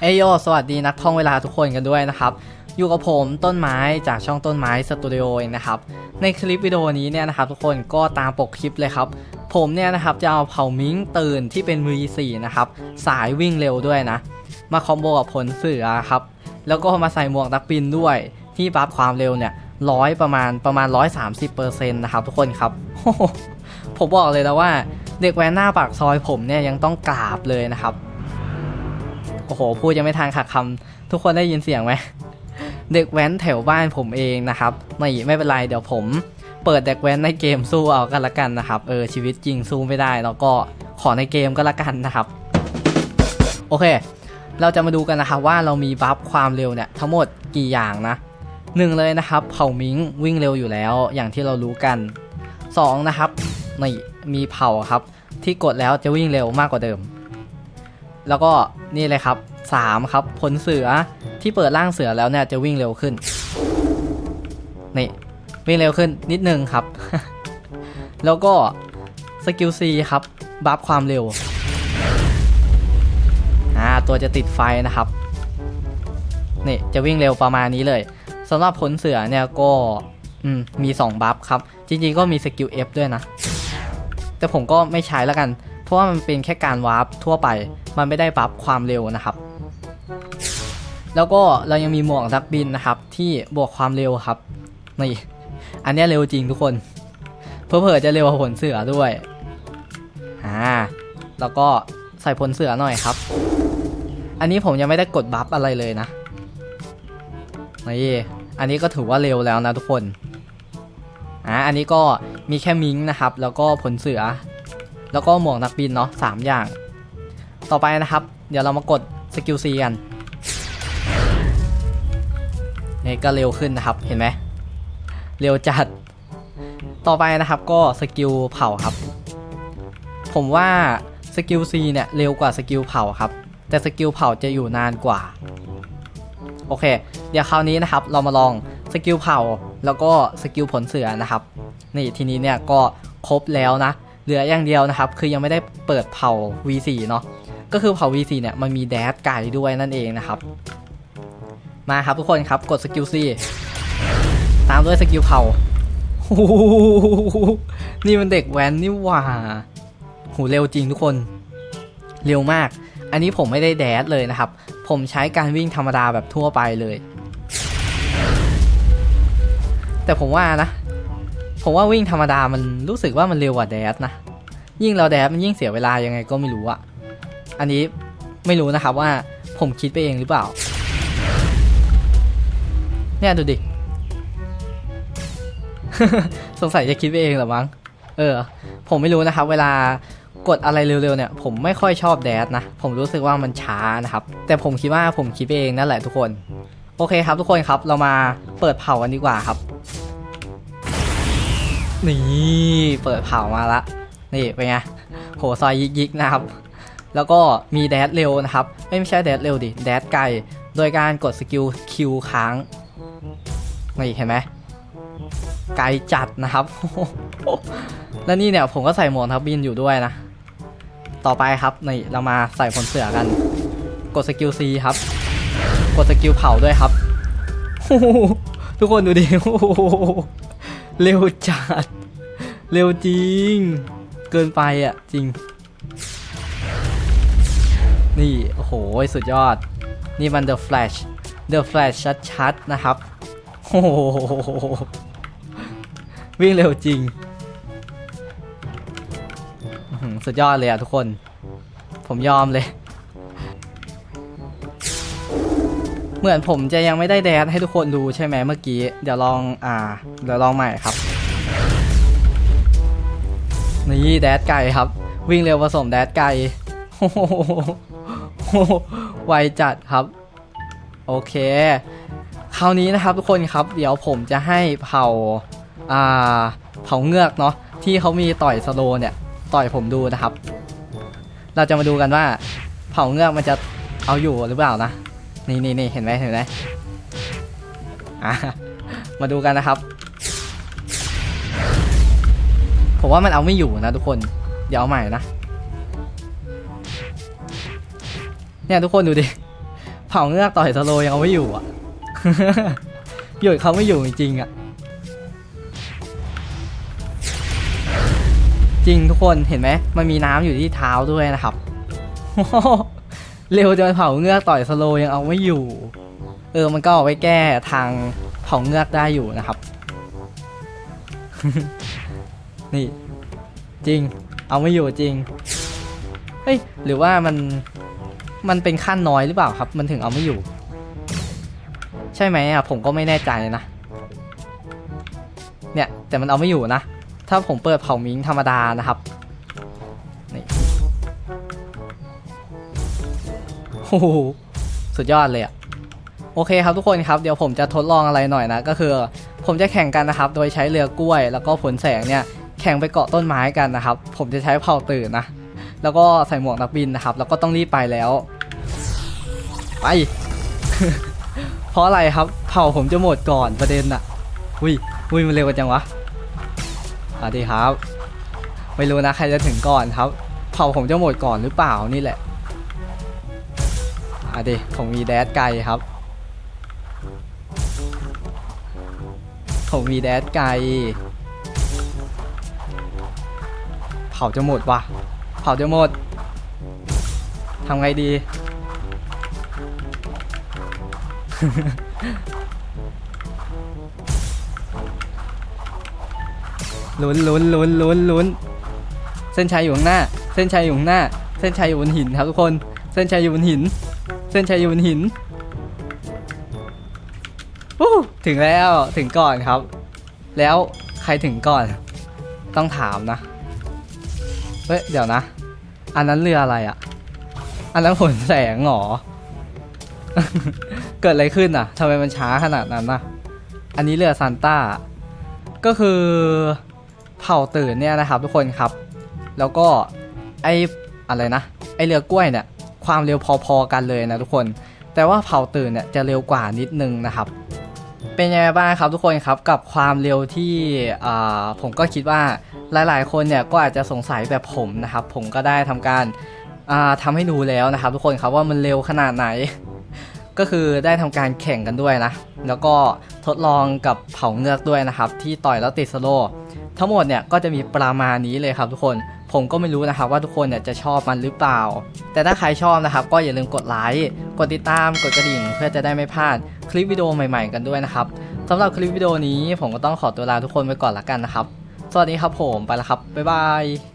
เอโยสวัสดีนักท่องเวลาทุกคนกันด้วยนะครับ อยู่กับผมต้นไม้จากช่องต้นไม้สตูดิโอเองนะครับ ในคลิปวิดีโอนี้เนี่ยนะครับทุกคนก็ตามปกคลิปเลยครับ ผมเนี่ยนะครับจะเอาเผ่ามิงตื่นที่เป็นมือสี่นะครับ สายวิ่งเร็วด้วยนะ มาคอมโบกับผลเสือครับ แล้วก็มาใส่หมวกนักบินด้วย ที่บัฟความเร็วเนี่ยร้อยประมาณประมาณ 130%นะครับทุกคนครับ ผมบอกเลยนะว่า เด็กแว้นหน้าปากซอยผมเนี่ยยังต้องกราบเลยนะครับ โอ้โห พูดยังไม่ทันขาดคำทุกคนได้ยินเสียงไหม เด็กแว้นแถวบ้านผมเองนะครับ ไม่ไม่เป็นไรเดี๋ยวผมเปิดเด็กแว้นในเกมสู้เอากันละกันนะครับ เออชีวิตจริงสู้ไม่ได้แล้วก็ขอในเกมก็ละกันนะครับ โอเค เราจะมาดูกันนะครับว่าเรามีบัฟความเร็วเนี่ยทั้งหมดกี่อย่างนะหนึ่งเลยนะครับเผ่ามิงวิ่งเร็วอยู่แล้วอย่างที่เรารู้กันสองนะครับนี่มีเผ่าครับ ที่กดแล้วจะวิ่งเร็วมากกว่าเดิม แล้วก็ นี่เลยครับ 3 ครับผลเสือที่เปิดร่างเสือแล้วเนี่ยจะวิ่งเร็วขึ้น นี่ วิ่งเร็วขึ้นนิดนึงครับ แล้วก็สกิล C ครับ บัฟความเร็ว อ่า ตัวจะติดไฟนะครับ นี่ จะวิ่งเร็วประมาณนี้เลยสำหรับผลเสือเนี่ยก็อืมมี 2 บัฟครับ จริงๆก็มีสกิล F ด้วยนะ แต่ผมก็ไม่ใช้แล้วกัน เพราะว่ามันเป็นแค่การวาร์ปทั่วไป มันไม่ได้บัฟความเร็วนะครับ แล้วก็เรายังมีหมวกนักบินนะครับ ที่บวกความเร็วครับนี่อันนี้เร็วจริงทุกคนเพื่อๆจะเร็วกว่าผลเสือด้วยอ่าแล้วก็ใส่ผลเสือหน่อยครับ อันนี้ผมยังไม่ได้กดบัฟอะไรเลยนะนี่อันนี้ก็ถือว่าเร็วแล้วนะทุกคนอ่าอันนี้ก็มีแค่มิงนะครับ แล้วก็ผลเสือ แล้วก็หมวกนักบินเนาะสามอย่าง ต่อไปนะครับ เดี๋ยวเรามากดสกิล C กันนี่ก็เร็วขึ้นนะครับเห็นไหมเร็วจัด ต่อไปนะครับก็สกิลเผาครับ ผมว่าสกิล C เนี่ยเร็วกว่าสกิลเผาครับ แต่สกิลเผาจะอยู่นานกว่า โอเค เดี๋ยวคราวนี้นะครับเรามาลองสกิลเผาแล้วก็สกิลผลเสือนะครับ นี่ทีนี้เนี่ยก็ครบแล้วนะ เหลืออย่างเดียวนะครับ คือยังไม่ได้เปิดเผา V4 เนาะก็คือเผา V4 เนี่ยมันมีแดดไก่ด้วยนั่นเองนะครับ มาครับทุกคนครับกดสกิล C ตามด้วยสกิลเผาหนี่มันเด็กแว้นนี่หว่าหูเร็วจริงทุกคน เร็วมาก อันนี้ผมไม่ได้แดดเลยนะครับ ผมใช้การวิ่งธรรมดาแบบทั่วไปเลย แต่ผมว่านะ ผมว่าวิ่งธรรมดามันรู้สึกว่ามันเร็วกว่าแดดนะ ยิ่งเราแดดมันยิ่งเสียเวลายังไงก็ไม่รู้อะอันนี้ไม่รู้นะครับว่าผมคิดไปเองหรือเปล่า เนี่ยดูดิ สงสัยจะคิดไปเองหรอมั้ง เออ ผมไม่รู้นะครับ เวลากดอะไรเร็วๆเนี่ย ผมไม่ค่อยชอบแดดนะ ผมรู้สึกว่ามันช้านะครับ แต่ผมคิดว่าผมคิดไปเองนั่นแหละทุกคน โอเคครับทุกคนครับ เรามาเปิดเผากันดีกว่าครับ นี่เปิดเผามาละ นี่เป็นไงโหซอยยิกๆนะครับ แล้วก็มีแดดเร็วนะครับ ไม่ใช่แดดเร็วดิ แดดไกล โดยการกดสกิลคิวค้าง นี่เห็นไหมไกลจัดนะครับ แล้วนี่เนี่ยผมก็ใส่หมวกทับบินอยู่ด้วยนะ ต่อไปครับนี่เรามาใส่ผลเสือกัน กดสกิล C ครับ กดสกิลเผาด้วยครับ ทุกคนดูดิ เร็วจัด เร็วจริง เกินไปอะ จริง นี่ โอ้โห สุดยอด นี่มัน The Flash The Flash ชัดๆ นะครับ โอ้โห วิ่งเร็วจริง สุดยอดเลยอะทุกคน ผมยอมเลย เหมือนผมจะยังไม่ได้แดดให้ทุกคนดูใช่ไหมเมื่อกี้ เดี๋ยวลองอ่า เดี๋ยวลองใหม่ครับนี่แดดไก่ครับ วิ่งเร็วผสมแดดไก่โอ้โหไวจัดครับ โอเค คราวนี้นะครับทุกคนครับ เดี๋ยวผมจะให้เผาอ่าเผาเงือกเนาะที่เขามีต่อยสโลเนี่ยต่อยผมดูนะครับ เราจะมาดูกันว่า เผาเงือกมันจะเอาอยู่หรือเปล่านะ นี่นี่นี่เห็นไหมเห็นไหมอะมาดูกันนะครับ ผมว่ามันเอาไม่อยู่นะทุกคน เดี๋ยวเอาใหม่นะ เนี่ยทุกคนดูดิ เผาเงือกต่อยสโลยังเอาไม่อยู่อะหยุดเขาไม่อยู่จริงๆอะ จริงทุกคนเห็นไหม มันมีน้ำอยู่ที่เท้าด้วยนะครับ เร็วจนเผาเงือกต่อยสโลยังเอาไม่อยู่ เออมันก็เอาไว้แก้ทางเผาเงือกได้อยู่นะครับ นี่จริง เอาไม่อยู่จริง เฮ้ยหรือว่ามันมันเป็นขั้นน้อยหรือเปล่าครับ มันถึงเอาไม่อยู่ ใช่ไหมอะผมก็ไม่แน่ใจนะ เนี่ยแต่มันเอาไม่อยู่นะ ถ้าผมเปิดเผามิงธรรมดานะครับ โหสุดยอดเลยอะโอเคครับทุกคนครับเดี๋ยวผมจะทดลองอะไรหน่อยนะ ก็คือ ผมจะแข่งกันนะครับ โดยใช้เรือกล้วย แล้วก็ผลแสงเนี่ยแข่งไปเกาะต้นไม้กันนะครับ ผมจะใช้เผาตื่นนะ แล้วก็ใส่หมวกนักบินนะครับ แล้วก็ต้องรีบไปแล้วไป เพราะอะไรครับ เผาผมจะหมดก่อนประเด็นอะอุ้ยอุ้ยมันเร็วกันจังวะสวัสดีครับ ไม่รู้นะใครจะถึงก่อนครับ เผาผมจะหมดก่อนหรือเปล่านี่แหละ อะดิผมมีแดดไกลครับ ผมมีแดดไกล เผาจะหมดวะเผาจะหมดทำไงดี ลุ้นลุ้นลุ้นลุ้นลุ้นเส้นชัยอยู่ข้างหน้า เส้นชัยอยู่ข้างหน้า เส้นชัยอยู่บนหินครับทุกคน เส้นชัยอยู่บนหิน ส้นชัยอยู่บนหินถึงแล้วถึงก่อนครับ แล้วใครถึงก่อน ต้องถามนะเฮ้ยเดี๋ยวนะ อันนั้นเรืออะไรอะ่ะ อันนั้นผลแสงเหรอ เกิดอะไรขึ้นอะทำไมมันช้าขนาดนั้นน่ะ อันนี้เรือซานต้า ก็คือเผ่าตื่นเนี่ยนะครับทุกคนครับ แล้วก็ไออะไรนะ ไอเรือกล้วยเนี่ย ความเร็วพอๆกันเลยนะทุกคน แต่ว่าเผาตื่นเนี่ยจะเร็วกว่านิดนึงนะครับ เป็นยังไงบ้างครับทุกคนครับกับความเร็วที่อ่าผมก็คิดว่าหลายๆ คนเนี่ยก็อาจจะสงสัยแบบผมนะครับ ผมก็ได้ทำการอ่าทำให้ดูแล้วนะครับ ทุกคนครับว่ามันเร็วขนาดไหน ก็คือได้ทำการแข่งกันด้วยนะ แล้วก็ทดลองกับเผาเงือกด้วยนะครับ ที่ต่อยแล้วติดสโลทั้งหมดเนี่ยก็จะมีประมาณนี้เลยครับทุกคน ผมก็ไม่รู้นะครับว่าทุกคนเนี่ยจะชอบมันหรือเปล่า แต่ถ้าใครชอบนะครับก็อย่าลืมกดไลค์ กดติดตาม กดกระดิ่ง เพื่อจะได้ไม่พลาดคลิปวิดีโอใหม่ ๆ กันด้วยนะครับสำหรับคลิปวิดีโอนี้ผมก็ต้องขอตัวลาทุกคนไปก่อนละกันนะครับ สวัสดีครับผมไปแล้วครับบ๊ายบาย